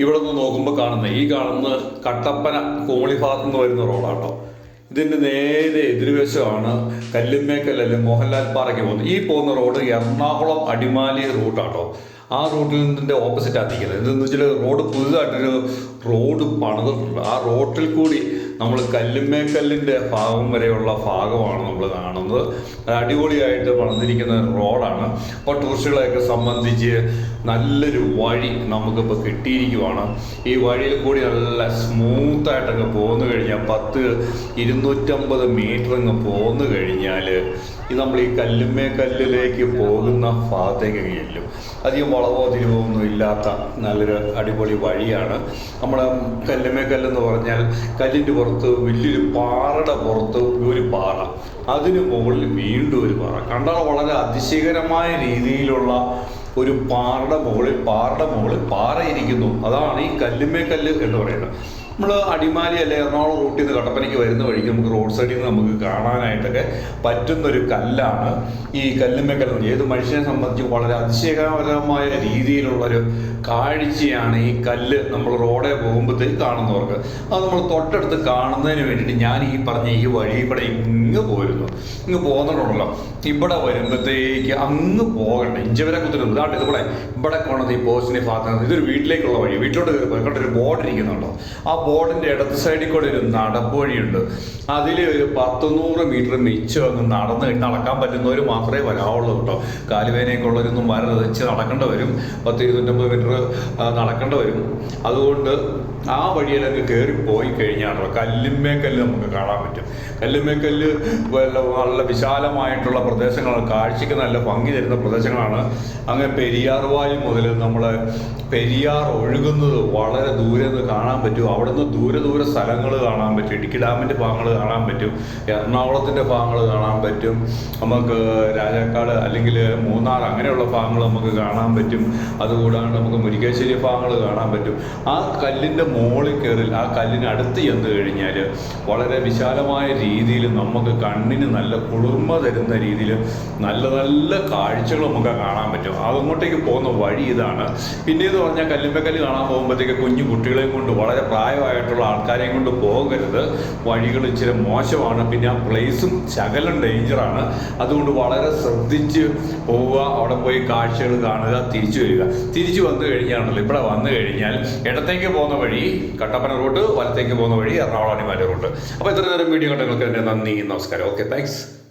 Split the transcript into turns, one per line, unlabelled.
ഇവിടെ നിന്ന് നോക്കുമ്പോൾ കാണുന്ന. ഈ കാണുന്ന കട്ടപ്പന കോമളി ഭാഗത്ത് നിന്ന് വരുന്ന റോഡാട്ടോ. ഇതിന്റെ നേരെ എതിർവശമാണ് കല്ലുമേക്കൽ അല്ലെങ്കിൽ മോഹൻലാൽ പാറയ്ക്ക് പോകുന്നത്. ഈ പോകുന്ന റോഡ് എറണാകുളം അടിമാലി റൂട്ടാട്ടോ. ആ റൂട്ടിൽ നിന്നിന്റെ ഓപ്പോസിറ്റാണ് നിൽക്കുന്നത് എന്തെന്ന് വെച്ചാൽ റോഡ് പുതുതായിട്ടൊരു റോഡ് പണിതിട്ടുണ്ട് ആ റോട്ടിൽ കൂടി നമ്മൾ കല്ലുമ്മേക്കല്ലിന്റെ ഭാഗം വരെയുള്ള ഭാഗമാണ് നമ്മൾ കാണുന്നത്. അടിപൊളിയായിട്ട് പണിതിരിക്കുന്ന റോഡാണ്. അപ്പോൾ ടൂറിസ്റ്റുകളെയൊക്കെ സംബന്ധിച്ച് നല്ലൊരു വഴി നമുക്കിപ്പോൾ കിട്ടിയിരിക്കുവാണ്. ഈ വഴിയിൽ കൂടി നല്ല സ്മൂത്തായിട്ടൊക്കെ പോന്നു കഴിഞ്ഞാൽ പത്ത് ഇരുന്നൂറ്റമ്പത് മീറ്റർ അങ്ങ് പോന്നു കഴിഞ്ഞാൽ ഇത് നമ്മൾ ഈ കല്ലുമ്മേക്കല്ലിലേക്ക് പോകുന്ന ഭാഗത്തേക്ക് ചെല്ലും. അധികം വളവോ തിരിവോ ഒന്നും ഇല്ലാത്ത നല്ലൊരു അടിപൊളി വഴിയാണ്. നമ്മുടെ കല്ലെന്ന് പറഞ്ഞാൽ കല്ലിന്റെ പുറത്ത് വലിയൊരു പാറയുടെ പുറത്ത് ഒരു പാറ. അതിന് മുകളിൽ വീണ്ടും ഒരു പാറ. കണ്ടാൽ വളരെ അതിശയകരമായ രീതിയിലുള്ള ഒരു പാറയുടെ മുകളിൽ പാറയുടെ മുകളിൽ പാറയിരിക്കുന്നു. അതാണ് ഈ കല്ലുമേ കല്ലുമ്മേക്കല്ല് എന്ന് പറയുന്നത്. നമ്മൾ അടിമാലി അല്ലെ എറണാകുളം റൂട്ടിൽ നിന്ന് കട്ടപ്പനയ്ക്ക് വരുന്ന വഴിക്ക് നമുക്ക് റോഡ് സൈഡിൽ നിന്ന് നമുക്ക് കാണാനായിട്ടൊക്കെ പറ്റുന്നൊരു കല്ലാണ് ഈ കല്ലുമേ കല്ലുമ്മേക്കല്ല് ഏത് മനുഷ്യനെ സംബന്ധിച്ച് വളരെ അതിശയകരമായ രീതിയിലുള്ളൊരു കാഴ്ചയാണ് ഈ കല്ല് നമ്മൾ റോഡെ പോകുമ്പോഴത്തേക്ക് കാണുന്നവർക്ക്. അത് നമ്മൾ തൊട്ടടുത്ത് കാണുന്നതിന് വേണ്ടിയിട്ട് ഞാൻ ഈ പറഞ്ഞ ഈ വഴി ഇവിടെ ഇങ്ങ് പോയിരുന്നു ഇങ്ങ് പോകുന്നുണ്ടല്ലോ ഇവിടെ വരുമ്പോഴത്തേക്ക് അങ്ങ് പോകണ്ട. ഇഞ്ചവരെ കുത്തുന്നത് ഇതാണ്ട് ഇവിടെ ഇവിടെ കൊണ്ടത് ഈ പോസ്റ്റിനെ ഭാഗത്ത് ഇതൊരു വീട്ടിലേക്കുള്ള വഴി വീട്ടിലോട്ട് കയറി പോയി. ഒരു ബോർഡ് ഇരിക്കുന്നുണ്ടോ? ആ ബോർഡിന്റെ ഇടത്ത് സൈഡിൽ കൂടെ ഒരു നടപ്പുവഴിയുണ്ട് അതിൽ ഒരു പത്തുനൂറ് മീറ്റർ മിച്ചം അങ്ങ് നടന്ന് നടക്കാൻ പറ്റുന്നവർ മാത്രമേ വരാവുള്ളൂ കേട്ടോ. കാലുവേനയൊക്കെ ഉള്ളവരൊന്നും വരരുത്. വെച്ച് നടക്കേണ്ടി വരും. പത്ത് ഇരുന്നൂറ്റമ്പത് മീറ്റർ നടക്കേണ്ടി വരും. അതുകൊണ്ട് ആ വഴിയിലൊക്കെ കയറി പോയി കഴിഞ്ഞാണല്ലോ കല്ലുമേക്കല്ല് നമുക്ക് കാണാൻ പറ്റും. കല്ലുമേക്കല്ല് നല്ല വിശാലമായിട്ടുള്ള പ്രദേശങ്ങളാണ്. കാഴ്ചയ്ക്ക് നല്ല ഭംഗി തരുന്ന പ്രദേശങ്ങളാണ്. അങ്ങനെ പെരിയാർ വായു മുതൽ നമ്മൾ പെരിയാർ ഒഴുകുന്നത് വളരെ ദൂരെ നിന്ന് കാണാൻ പറ്റും. അവിടെ നിന്ന് ദൂരെ ദൂരെ സ്ഥലങ്ങൾ കാണാൻ പറ്റും. ഇടുക്കി ഡാമിന്റെ ഭാഗങ്ങൾ കാണാൻ പറ്റും. എറണാകുളത്തിന്റെ ഭാഗങ്ങൾ കാണാൻ പറ്റും. നമുക്ക് രാജാക്കാട് അല്ലെങ്കിൽ മൂന്നാർ അങ്ങനെയുള്ള ഭാഗങ്ങൾ നമുക്ക് കാണാൻ പറ്റും. അതുകൂടാണ്ട് നമുക്ക് മുരിക്കാശ്ശേരി ഭാഗങ്ങൾ കാണാൻ പറ്റും. ആ കല്ലിന്റെ മുകളിൽ കയറി ആ കല്ലിന് അടുത്ത് ചെന്ന് കഴിഞ്ഞാൽ വളരെ വിശാലമായ രീതിയിൽ നമുക്ക് കണ്ണിന് നല്ല കുളിർമ തരുന്ന രീതിയിൽ നല്ല നല്ല കാഴ്ചകൾ നമുക്ക് കാണാൻ പറ്റും. അങ്ങോട്ടേക്ക് പോകുന്ന വഴി ഇതാണ്. പിന്നീട് പറഞ്ഞാൽ കല്ലുമ്പക്കല്ല് കാണാൻ പോകുമ്പോഴത്തേക്ക് കുഞ്ഞു കുട്ടികളെയും കൊണ്ട് വളരെ പ്രായമായിട്ടുള്ള ആൾക്കാരെയും കൊണ്ട് പോകരുത്. വഴികൾ ഇച്ചിരി മോശമാണ്. പിന്നെ ആ പ്ലേസും ശകലം ഡേഞ്ചറാണ് അതുകൊണ്ട് വളരെ ശ്രദ്ധിച്ച് പോവുക. അവിടെ പോയി കാഴ്ചകൾ കാണുക തിരിച്ചു വരിക. തിരിച്ചു വന്നു കഴിഞ്ഞാണല്ലോ. ഇവിടെ വന്നു കഴിഞ്ഞാൽ ഇടത്തേക്ക് പോകുന്ന വഴി കട്ടപ്പന റൂട്ട് വലത്തേക്ക് പോകുന്ന വഴി എറണാകുളം അണിമാലി റൂട്ട് അപ്പോൾ ഇത്ര നേരം വീഡിയോ കണ്ടങ്ങൾക്ക് എന്റെ നന്ദി. നമസ്കാരം. Okay thanks